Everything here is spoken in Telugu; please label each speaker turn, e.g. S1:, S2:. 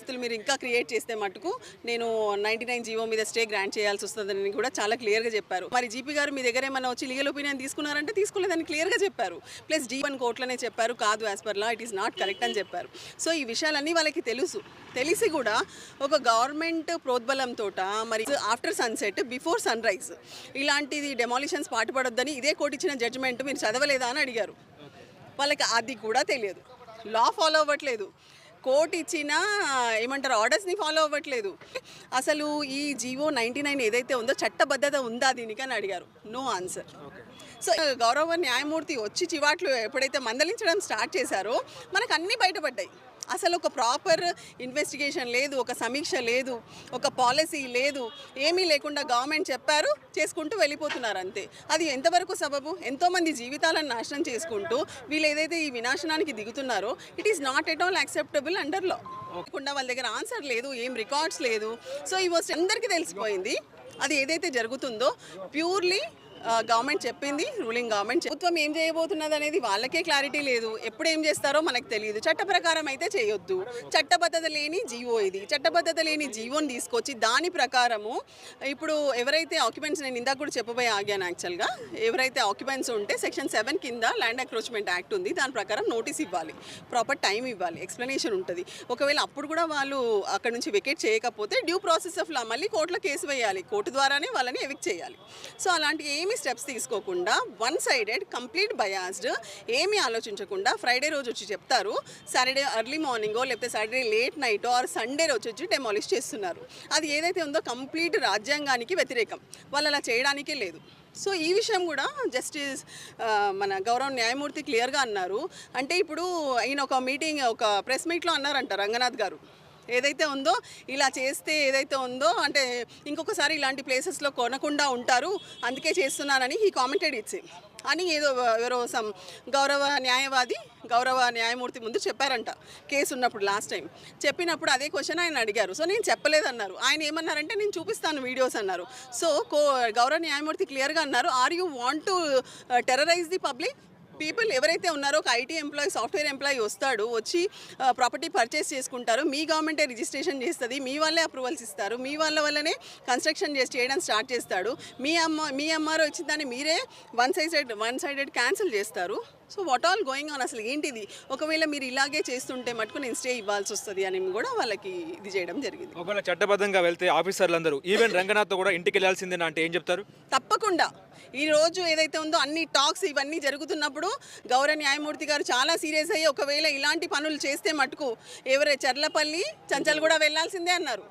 S1: పరిస్థితులు మీరు ఇంకా క్రియేట్ చేస్తే మటుకు నేను నైంటీ నైన్ జీవో మీద స్టే గ్రాంట్ చేయాల్సి వస్తుందని కూడా చాలా క్లియర్గా చెప్పారు. మరి జీపీ గారు మీ దగ్గర ఏమైనా వచ్చి లీగల్ ఒపీనియన్ తీసుకున్నారంటే తీసుకోలేదని క్లియర్గా చెప్పారు. ప్లస్ జీ వన్ కోర్టులోనే చెప్పారు కాదు as per law it is not correct అని చెప్పారు. సో ఈ విషయాలన్నీ వాళ్ళకి తెలుసు. తెలిసి కూడా ఒక గవర్నమెంట్ ప్రోద్బలంతో మరి after sunset before sunrise ఇలాంటిది డెమాలిషన్స్ పాటుపడొద్దని ఇదే కోర్టు ఇచ్చిన జడ్జిమెంట్ మీరు చదవలేదా అని అడిగారు. వాళ్ళకి అది కూడా తెలియదు. లా ఫాలో అవ్వట్లేదు. కోర్టు ఇచ్చిన ఏమంటారు ఆర్డర్స్ని ఫాలో అవ్వట్లేదు. అసలు ఈ జీవో నైంటీ నైన్ ఏదైతే ఉందో చట్టబద్ధత ఉందా దీనికి అని అడిగారు. నో ఆన్సర్ సో గౌరవ న్యాయమూర్తి వచ్చి చివాట్లు ఎప్పుడైతే మందలించడం స్టార్ట్ చేశారో మనకు అన్నీ బయటపడ్డాయి. అసలు ఒక ప్రాపర్ ఇన్వెస్టిగేషన్ లేదు ఒక సమీక్ష లేదు ఒక పాలసీ లేదు ఏమీ లేకుండా గవర్నమెంట్ చెప్పారు చేసుకుంటూ వెళ్ళిపోతున్నారు అంతే. అది ఎంతవరకు సబబు? ఎంతోమంది జీవితాలను నాశనం చేసుకుంటూ వీళ్ళు ఏదైతే ఈ వినాశనానికి దిగుతున్నారో it is not at all acceptable under law లేకుండా వాళ్ళ దగ్గర ఆన్సర్ లేదు ఏం రికార్డ్స్ లేదు. సో ఈ వస్ట్ అందరికీ తెలిసిపోయింది. అది ఏదైతే జరుగుతుందో ప్యూర్లీ గవర్నమెంట్ చెప్పింది రూలింగ్ గవర్నమెంట్ ప్రభుత్వం ఏం చేయబోతున్నది అనేది వాళ్ళకే క్లారిటీ లేదు. ఎప్పుడు ఏం చేస్తారో మనకు తెలియదు. చట్ట ప్రకారం అయితే చేయొద్దు. చట్టబద్ధత లేని జీవో ఇది. చట్టబద్ధత లేని జీవోని తీసుకొచ్చి దాని ప్రకారము ఇప్పుడు ఎవరైతే ఆక్యుపెంట్స్ నేను ఇందాక కూడా చెప్పబోయే ఆగాను యాక్చువల్గా ఎవరైతే ఆక్యుపెంట్స్ ఉంటే సెక్షన్ సెవెన్ కింద ల్యాండ్ అక్రోచ్మెంట్ యాక్ట్ ఉంది. దాని ప్రకారం నోటీస్ ఇవ్వాలి. ప్రాపర్ టైం ఇవ్వాలి. ఎక్స్ప్లెనేషన్ ఉంటుంది. ఒకవేళ అప్పుడు కూడా వాళ్ళు అక్కడ నుంచి వెకేట్ చేయకపోతే డ్యూ ప్రాసెస్ ఆఫ్ లా మళ్ళీ కోర్టులో కేసు వేయాలి. కోర్టు ద్వారానే వాళ్ళని ఎవిక్ట్ చేయాలి. సో అలాంటి ఏమీ స్టెప్స్ తీసుకోకుండా వన్ సైడెడ్ కంప్లీట్ బయాస్డ్ ఏమీ ఆలోచించకుండా ఫ్రైడే రోజు వచ్చి చెప్తారు. సాటర్డే ఎర్లీ మార్నింగో లేకపోతే Saturday late night or Sunday రోజు వచ్చి డెమాలిష్ చేస్తున్నారు. అది ఏదైతే ఉందో కంప్లీట్ రాజ్యాంగానికి వ్యతిరేకం. వాళ్ళు అలా చేయడానికే లేదు. సో ఈ విషయం కూడా జస్టిస్ మన గౌరవ న్యాయమూర్తి క్లియర్గా అన్నారు. అంటే ఇప్పుడు ఈయన ఒక మీటింగ్ ఒక ప్రెస్ మీట్లో అన్నారంట రంగనాథ్ గారు. ఏదైతే ఉందో ఇలా చేస్తే ఏదైతే ఉందో అంటే ఇంకొకసారి ఇలాంటి ప్లేసెస్లో కొనకుండా ఉంటారు అందుకే చేస్తున్నానని ఈ కామెంటెడ్ ఇచ్చి. అని ఏదో ఎవరో సమ్ గౌరవ న్యాయవాది గౌరవ న్యాయమూర్తి ముందు చెప్పారంట కేసు ఉన్నప్పుడు లాస్ట్ టైం చెప్పినప్పుడు అదే క్వశ్చన్ ఆయన అడిగారు. సో నేను చెప్పలేదన్నారు. ఆయన ఏమన్నారంటే నేను చూపిస్తాను వీడియోస్ అన్నారు. సో కో గౌరవ న్యాయమూర్తి క్లియర్గా అన్నారు are you want to terrorize the public people ఎవరైతే ఉన్నారో ఒక ఐటీ ఎంప్లాయీ సాఫ్ట్వేర్ ఎంప్లాయీ వస్తాడు వచ్చి ప్రాపర్టీ పర్చేస్ చేసుకుంటారు. మీ గవర్నమెంటే రిజిస్ట్రేషన్ చేస్తుంది మీ వాళ్ళే అప్రూవల్స్ ఇస్తారు. మీ వాళ్ళ వల్లనే కన్స్ట్రక్షన్ చేసి చేయడం స్టార్ట్ చేస్తాడు. మీ అమ్మ మీ అమ్మారో వచ్చిన దాన్ని మీరే one sided one sided cancel చేస్తారు. So what all going on అసలు ఏంటిది? ఒకవేళ మీరు ఇలాగే చేస్తుంటే మటుకు నేను స్టే ఇవ్వాల్సి వస్తుంది అని కూడా వాళ్ళకి ఇది చేయడం జరిగింది.
S2: ఒకవేళ చట్టబద్ధంగా వెళ్తే ఆఫీసర్లందరూ ఈవెన్ రంగనాథ్తో కూడా ఇంటికి వెళ్ళాల్సిందేనా అంటే ఏం చెప్తారు?
S1: తప్పకుండా. ఈ రోజు ఏదైతే ఉందో అన్ని టాక్స్ ఇవన్నీ జరుగుతున్నప్పుడు గౌరవ న్యాయమూర్తి గారు చాలా సీరియస్ అయ్యి ఒకవేళ ఇలాంటి పనులు చేస్తే మటుకు ఎవరే చర్లపల్లి చంచల్ కూడా వెళ్ళాల్సిందే అన్నారు.